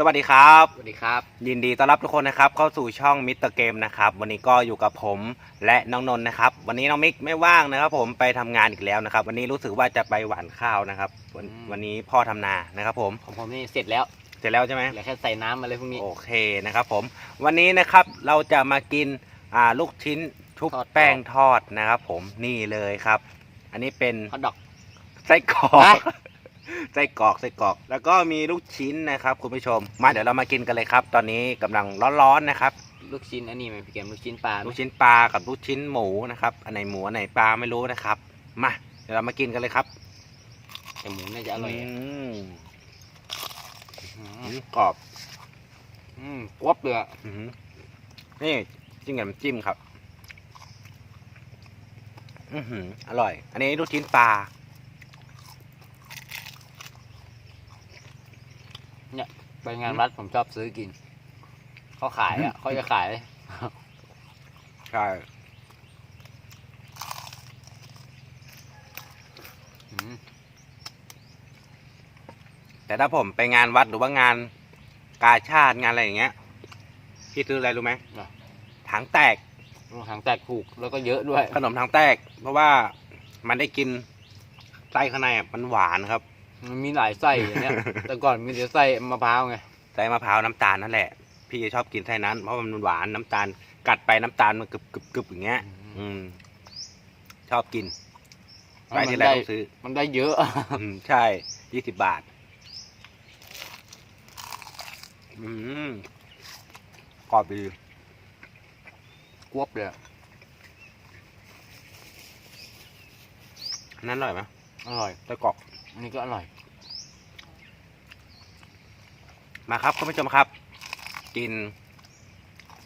สวัสดีครับ สวัสดีครับ ยินดีต้อนรับทุกคนนะครับเข้าสู่ช่องมิสเตอร์เกมนะครับวันนี้ก็อยู่กับผมและน้องนนท์นะครับ วันนี้น้องมิกไม่ว่างนะครับ ผมไปทำงานอีกแล้วนะครับ วันนี้รู้สึกว่าจะไปหว่านข้าวนะครับวันอืม วันนี้พ่อทำนานะครับ ผมของผมนี่เสร็จแล้วเสร็จแล้วใช่ไหมเหลือแค่ใส่น้ำมาเลยพรุ่งนี้ โอเคนะครับ ผม วันนี้นะครับเราจะมากินอ่าลูกชิ้นชุบทอดกรอบ แป้งทอดนะครับ ผมนี่เลยครับ อันนี้เป็นฮอทดอกไส้กรอกฮะ ไส้กรอกไส้กรอก แล้วก็มีลูกชิ้นนะครับ คุณผู้ชม มาเดี๋ยวเรามากินกันเลยครับ ตอนนี้กำลังร้อนๆนะครับ ลูกชิ้นอันนี้ไหมพี่เกมลูกชิ้นปลาไหมลูกชิ้นปลากับลูกชิ้นหมูนะครับ อันไหนหมูอันไหนปลาไม่รู้นะครับ มาเดี๋ยวเรามากินกันเลยครับแต่หมูน่าจะอร่อยอะมอือืมมกรอบอืมกรอบเลยอะอืมนี่จิ้มกับน้ำจิ้มครับ อือหืออร่อย อันนี้ลูกชิ้นปลา ไปงานวัดผมชอบซื้อกิน เขาขายอะเขาจะขาย ใช่อืมแต่ถ้าผมไปงานวัดหรือว่างานกาชาติงานอะไรอย่างเงี้ย พี่ซื้ออะไรรู้ไหมถังแตกลูกหางแตกถูกแล้วก็เยอะด้วย ขนมถังแตก เพราะว่ามันได้กินไส้ข้างในอะมันหวานครับ มันมีหลายไส้อย่างเนี้ย แต่ก่อนมีแต่ไส้มะพร้าวไงไส้มะพร้าวน้ำตาลนั่นแหละ พี่จะชอบกินไส้นั้น เพราะมันหวานน้ำตาลกัดไปน้ำตาลมันกรึบกรึบกรึบอย่างเงี้ย อืม ชอบกินไปที่ไรต้องซื้อมันได้เยอะ อืมใช่ยี่สิบบาท อืมกรอบดีกรอบเลยอะนั่นอร่อยไหมอร่อยไส้กรอก อันนี้ก็อร่อย มาครับคุณผู้ชมครับ กิน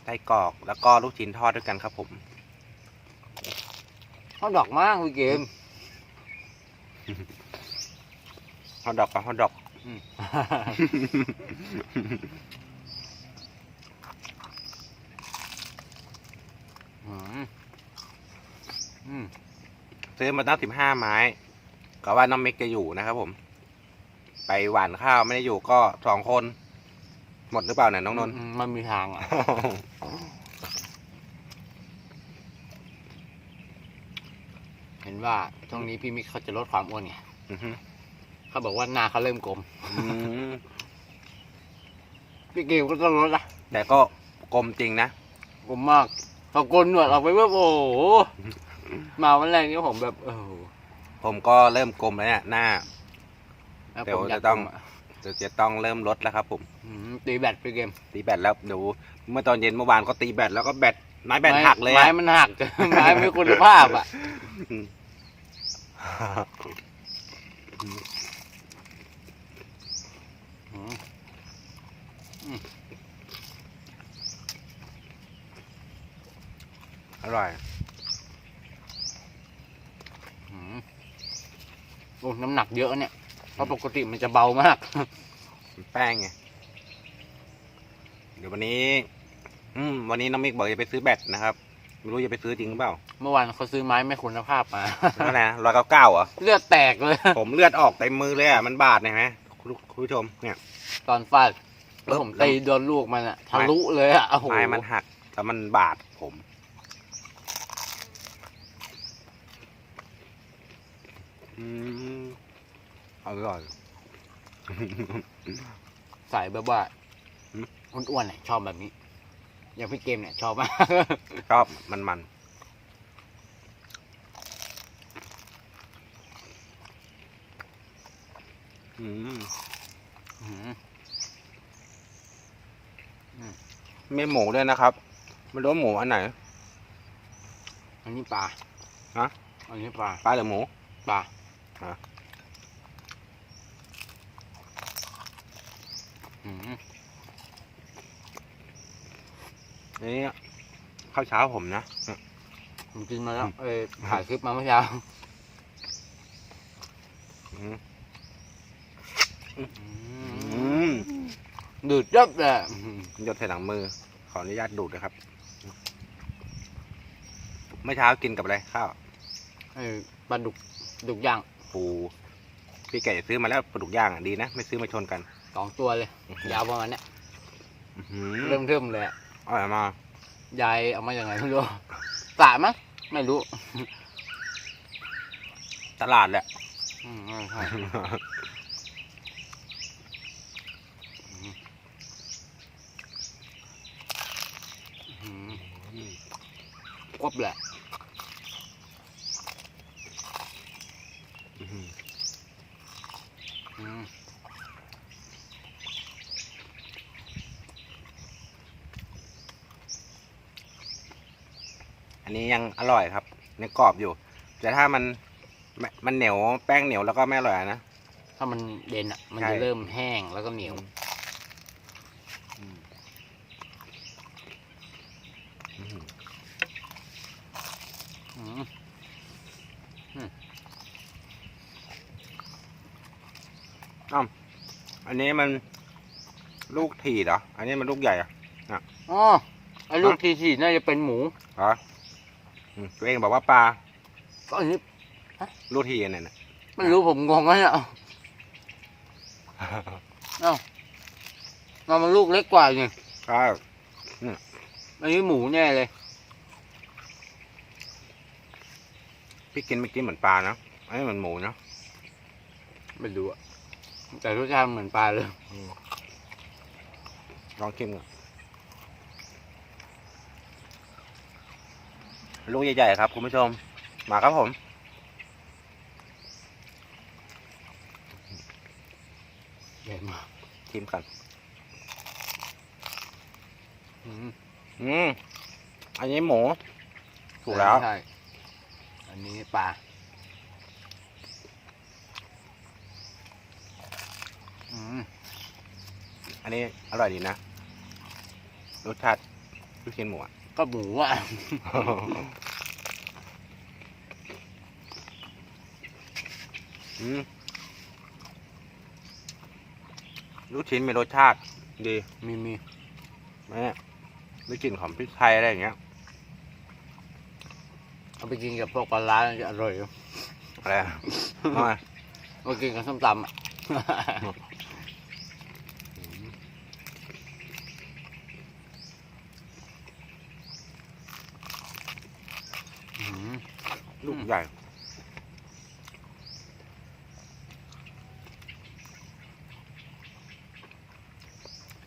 ไส้กรอกแล้วก็ลูกชิ้นทอดด้วยกันครับผมฮอทดอกมากพี่เกมฮอทดอกกับฮอทดอกอืมอืมอืมซื้อมาตั้งสิบห้าไม้ ก็ว่าน้องเมกจะอยู่นะครับผม ไปหวานข้าวไม่ได้อยู่ก็สองคน หมดหรือเปล่าเนี่ยน้องนนท์มมันมีทางอะ เห็นว่าช่วงนี้พี่มิกเขาจะลดความอ้วนไงอือฮึเขาบอกว่าหน้าเขาเริ่มกลม อืมพี่เกมก็ต้องลดละแต่ก็กลมจริงนะ กลมมากพอโกนหนวดออกไปเมื่อโอ้โหมาวันแรกนี่ผมแบบเออ ผมก็เริ่มกลมแล้วเนี่ยหน้าแล้วเดี๋ยวผมยากจะต้องกลมะเดี๋ยวจะต้องเริ่มลดแล้วครับ ผมอืมตีแบตพี่เกมตีแบตแล้วเดี๋ยวเมื่อตอนเย็นเมื่อวานก็ตีแบตแล้วก็แบตไม้แบตหักเลยไม้อะมันหักไม้ไม่คุณภาพอะอืมอร่อยอืม โอ้น้ำหนักเยอะเนี่ยเพราะปกติมันจะเบามาก แป้งไง เดี๋ยววันนี้ อืมวันนี้น้องมิกบอกจะไปซื้อแบตนะครับ ไม่รู้จะไปซื้อจริงหรือเปล่า เมื่อวานเขาซื้อไม้ไม่คุณภาพมาเท่าไหร่นะร้อยเก้าเก้าเหรอเลือดแตกเลย ผมเลือดออกเต็มมือเลยอะ มันบาดเนี่ยไหมคุณคุณผู้ชม เนี่ย ตอนฟาดแล้วผมแล้วตีโดนลูกมันอะทะลุเลยอะโอ้โหไม้มันหักแล้วมันบาดผม อืมอร่อยใส่แบบว่าหืมอ้วนๆเนี่ยชอบแบบนี้ อย่างพี่เกมเนี่ยชอบมาก ชอบมันมันอืมอืมมีหมูด้วยนะครับไม่รู้ว่าหมูอันไหน อันนี้ปลา ฮะ อันนี้ปลา ปลาหรือหมู ปลา ฮะอืมนี่ข้าวเช้าผมนะผมกินมาแล้วเอ้ยถ่ายคลิปมาเมื่อเช้าอืมอือืมมดูดยับเลยอะอืมหยดใส่หลังมือ ขออนุญาตดูดนะครับ เมื่อเช้ากินกับอะไรข้าวเอ้ยปลาดุก ดุกย่าง ปูพี่ไก่ซื้อมาแล้วปลาดุกย่างอะดีนะ ไม่ซื้อมาชนกันสองตัวเลย ยาวประมาณเนี้ยอื้อหือเริ่มเทิมเลยอะอร่อยมากยายเอามาจากไหนไม่รู้สามั้งไม่รู้ตลาดแหละ อืมไม่ใช่อืมครบแหละ อื้อหือ อืม อันนี้ ยังอร่อยครับยังกรอบอยู่ แต่ถ้ามันไม่มันเหนียวแป้งเหนียวแล้วก็ไม่อร่อยนะ ถ้ามันเด่นอะ มันใช่ จะเริ่มแห้งแล้วก็เหนียว อืมอื้อหืออืมอันนี้มันลูกถี่เหรอ อันนี้มันลูกใหญ่เหรอ อ๋อไอ้ลูกทีทีน่าจะเป็นหมู เหรอ อืมตัวเองบอกว่าปลาก็อันนี้ลูกถี่อันนั้นน่ะ ไม่รู้ผมงงแล้วเนี่ยเอ้าเอามันลูกเล็กกว่านี่ครับ อันนี้หมูแน่เลย พี่กินเมื่อกี้เหมือนปลานะอันนี้เหมือนหมูนะไม่รู้อะแต่รสชาติเหมือนปลาเลย ลองชิมก่อน ลูกใหญ่ๆครับคุณผู้ชม มาครับผมใหญ่มากชิมกันอืมอืมอันนี้หมู ถูกแล้ว ใช่ อันนี้ปลาอืมอันนี้อร่อยดีนะ รสชาติลูกชิ้นหมูอะ ก็หมูอะ อืม ลูกชิ้นมีรสชาติ ดีมีมีแม่ได้กลิ่นของพริกไทยอะไรอย่างเงี้ยเอาไปกินกับพวกปลาร้าจะอร่อยอยู่อะไรอะทำไมเอาไปกินกับส้มตำอะอืม ลูกใหญ่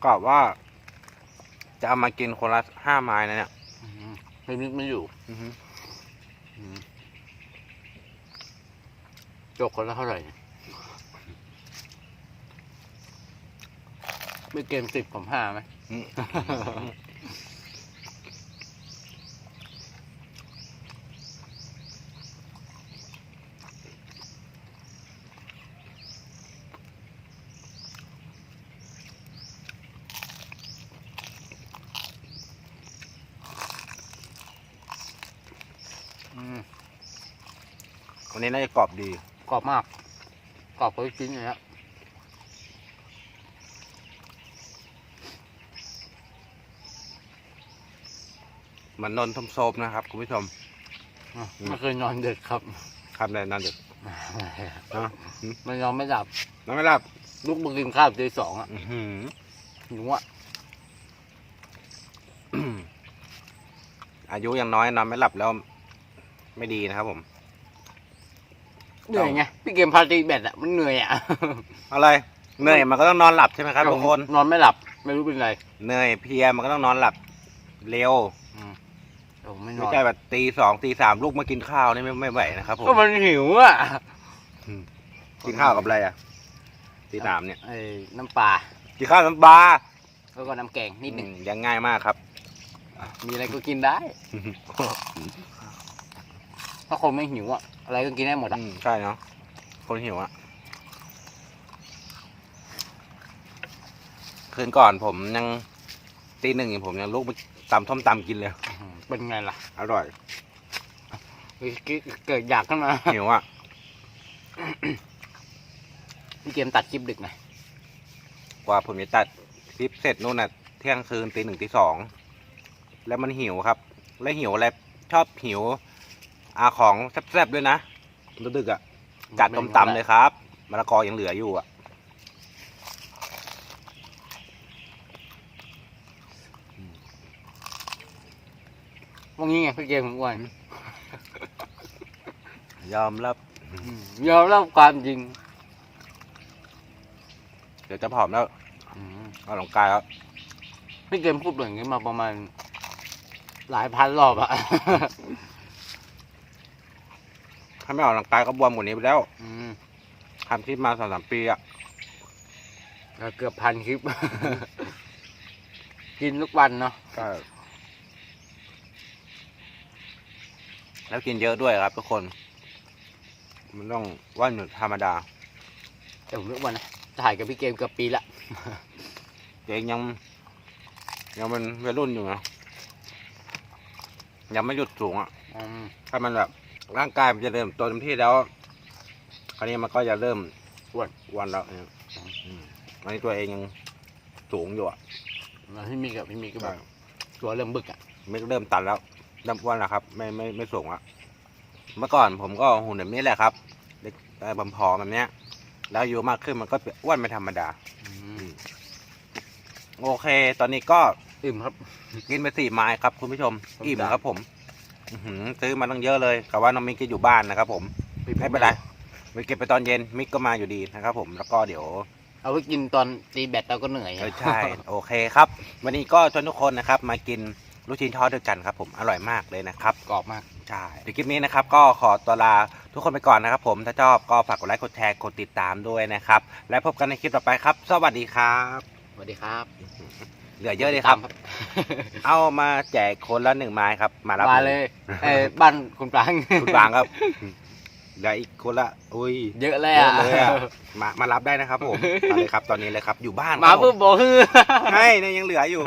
ก็ว่า จะเอามากินคนละห้าไม้นะเนี่ยอืมไม่นึกไม่อยู่อือฮึอืมจกคนละเท่าไหร่เนี่ยไม่เกมสิบผมห้าไหม วันนี้น่าจะกรอบดีกรอบมาก กรอบกว่าลูกชิ้นเลยฮะเหมันนนทมโซบนะครับคุณผู้ชมอะอืมไม่เคยนอนดึกครับครับในนั้นเด็กเนาะมันนอนไม่หลับนอนไม่หลับลุกมากินข้าวตีสองอะอื้อหือหิวอะอายุยังน้อยนอนไม่หลับแล้วไม่ดีนะครับผม เหนื่อยไงพี่เกมพาตีแบตอะมันเหนื่อยอะอะไรเหนื่อยมันก็ต้องนอนหลับใช่ไหมครับทุกคนนอนไม่หลับ ไม่รู้เป็นไรเหนื่อยเพลียมันก็ต้องนอนหลับเร็วแต่ผมไม่นไม่อนใช่แบบตีสองตีสามลูกมากินข้าวนี่ไม่ไม่ไหวนะครับผมก็มันหิวอะกินข้าวกับอะไรอะตีสามเนี่ยไอ้น้ำปลากินข้าวน้ำปลาแล้วก็น้ำแกงนิดหนึ่งอืมยังง่ายมากครับ มีอะไรก็กินได้ถ้าคนไม่หิวอะ อะไรก็กินได้หมดอะ อืมใช่เนาะคนหิวอะคืนก่อนผมยังตีหนึ่งผมยังลูกไปตำส้มตำกินเลย เป็นไงล่ะอร่อย เกิดอยากขึ้นมา หิวอะพี่เกมตัดคลิปดึกหน่อยกว่าผมจะตัดคลิปเสร็จนู่นน่ะ เที่ยงคืนตีหนึ่งตีสองแล้วมันหิวครับ แล้วหิวอะไรชอบหิว อาของแซ่บๆด้วยนะดึกๆอะจัดต้มตำเลยครับมะละกอยังเหลืออยู่อะว่างี้ไงพี่เกมผมอ้วนยอมรับ ยอมรับความจริง เดี๋ยวจะผอมแล้วออกกำลังกายแล้วพี่เกมพูดแบบนี้มาประมาณ หลายพันรอบอะ ถ้าไม่ออกกำลังกายก็บวมกว่านี้ไปแล้ว อืมทำคลิปมาสองสามปีอะก็เกือบพันคลิป กินทุกวันเนาะก็ แล้วกินเยอะด้วยครับทุกคน มันต้องว่าหนึ่งธรรมดา แต่ผมทุกวันนะถ่ายกับพี่เกมเกือบปีละเองยัง ยังเป็นวัยรุ่นอยู่นะยังไม่หยุดสูงอะอืมถ้ามันแบบ ร่างกายมันจะเริ่มโตเต็มที่แล้ว คราวนี้มันก็จะเริ่มอ้วนอ้วนแล้วเนี่ยอืมอันนี้ตัวเองยังสูงอยู่อะแล้วพี่มีกับพี่มีก็แบบตัวเริ่มบึกอะไม่เริ่มตันแล้วเริ่มอ้วนแล้วครับ ไม่ไม่ไม่สูงละเมื่อก่อนผมก็หุ่นแบบนี้แหละครับเด็กเอ่อผอมๆแบบเนี้ย แล้วอายุมากขึ้นมันก็อ้วนไม่ธรรมดา โอเค ตอนนี้ก็ อิ่มครับ กินไปสี่ไม้ครับคุณผู้ชมผมอิ่มได้ครับผม อื้อหือซื้อมาตั้งเยอะเลยกับว่าน้องมิกจะอยู่บ้านนะครับผม ไม่เป็นไรไปเก็บไปตอนเย็นมิกก็มาอยู่ดีนะครับผมแล้วก็เดี๋ยว เอาไว้กินตอนตีแบตเราก็เหนื่อยเออใช่ โอเคครับ วันนี้ก็ชวนทุกคนนะครับ มากินลูกชิ้นทอดด้วยกันครับผมอร่อยมากเลยนะครับ กรอบมาก ใช่เดี๋ยวคลิปนี้นะครับก็ขอตัวลาทุกคนไปก่อนนะครับผมถ้าชอบก็ฝากกดไลค์กดแชร์กดติดตามด้วยนะครับ และพบกันในคลิปต่อไปครับ สวัสดีครับ สวัสดีครับ เหลือเยอะเลยครับ เอามาแจกคนละหนึ่งไม้ครับ มารับมาเลยเอ้ยบ้านคุณปรางคุณบางครับเหลืออีกคนละอุ้ยเยอะเลยเยอะอะเลยอะมามารับได้นะครับผมมาเลยครับ ตอนนี้เลยครับ อยู่บ้านมาครับผปุ๊บบอกคือใช่เนี่ยยังเหลืออยู่